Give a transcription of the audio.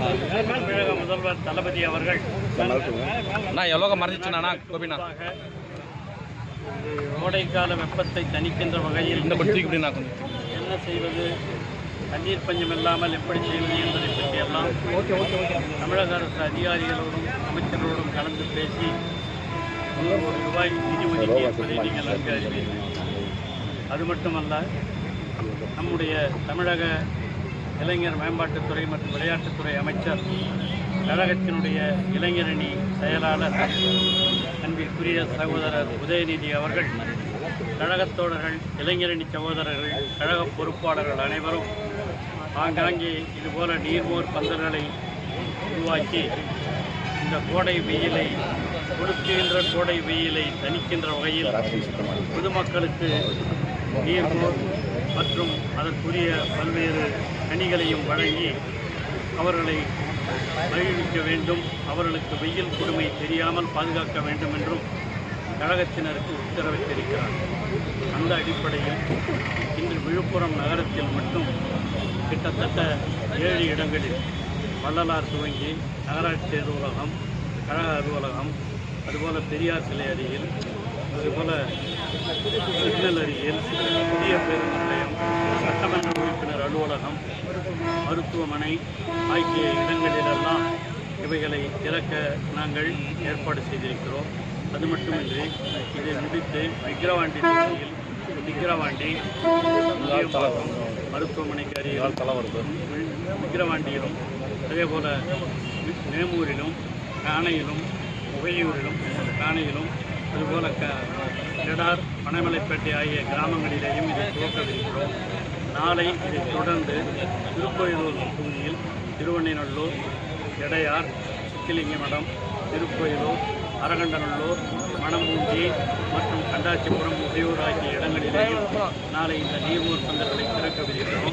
தமிழக முதல்வர் தளபதி அவர்கள் அண்ணா எவ்வளோ கோபிண்ணா? குறிப்பாக கோடைக்கால வெப்பத்தை தணிக்கின்ற வகையில் என்ன செய்வது? தண்ணீர் பஞ்சம் இல்லாமல் எப்படி செய்வது என்பதை பற்றியெல்லாம் தமிழக அரசு அதிகாரிகளோடும் அமைச்சர்களோடும் கலந்து பேசி கோடி ரூபாய் நிதி ஒதுக்கி இருப்பதை நீங்கள் நன்கு அறிவீர்கள். அது மட்டுமல்ல நம்முடைய தமிழக இளைஞர் மேம்பாட்டுத்துறை மற்றும் விளையாட்டுத்துறை அமைச்சர் கழகத்தினுடைய இளைஞரணி செயலாளர் அன்பிற்குரிய சகோதரர் உதயநிதி அவர்கள் கழகத்தோழர்கள் இளைஞரணி சகோதரர்கள் கழக பொறுப்பாளர்கள் அனைவரும் ஆங்காங்கே இதுபோல நீர்மோர் பந்தல்களை உருவாக்கி இந்த கோடை வெயிலை கொடுக்கின்ற கோடை வெயிலை தணிக்கின்ற வகையில் பொதுமக்களுக்கு நீர்மோர் மற்றும் அதற்குரிய பல்வேறு கனிகளையும் வழங்கி அவர்களை மகிழ்விக்க வேண்டும். அவர்களுக்கு வெயில் கொடுமை தெரியாமல் பாதுகாக்க வேண்டும் என்றும் கழகத்தினருக்கு உத்தரவிட்டிருக்கிறார். அந்த அடிப்படையில் இன்று விழுப்புரம் நகரத்தில் மட்டும் கிட்டத்தட்ட ஏழு இடங்களில் வள்ளலார் துவங்கி நகராட்சி அலுவலகம் கழக அலுவலகம் அதுபோல் பெரியார் சிலை அருகில் அதுபோல் சிக்னல் அருகில் புதிய பேருந்து நிலையம் சட்டமன்ற உறுப்பினர் அலுவலகம் மருத்துவமனை ஆகிய இடங்களிலெல்லாம் இவைகளை திறக்க நாங்கள் ஏற்பாடு செய்திருக்கிறோம். அது மட்டுமின்றி இதை முடித்து விக்கிரவாண்டி தொகுதியில் விக்கிரவாண்டி மருத்துவமனைக்கு அருகில் தலை வருது? விக்கிரவாண்டியிலும் அதே போல் நேமூரிலும் காணையிலும் உகையூரிலும் காணையிலும் அதுபோல க கிடார் பனைமலைப்பேட்டை ஆகிய கிராமங்களிலேயும் இதை துவக்கவிருக்கிறோம். நாளை இதைத் தொடர்ந்து திருக்கோயிலூர் தொகுதியில் திருவண்ணைநல்லூர் எடையார் சிக்கிலிங்கமடம் திருக்கோயிலூர் அரகண்டநல்லூர் மணமூஞ்சி மற்றும் கண்டாச்சிபுரம் உடையூர் ஆகிய இடங்களிலேயும் நாளை இந்த நீர்மூர் பந்தல்களை திறக்கவிருக்கிறோம்.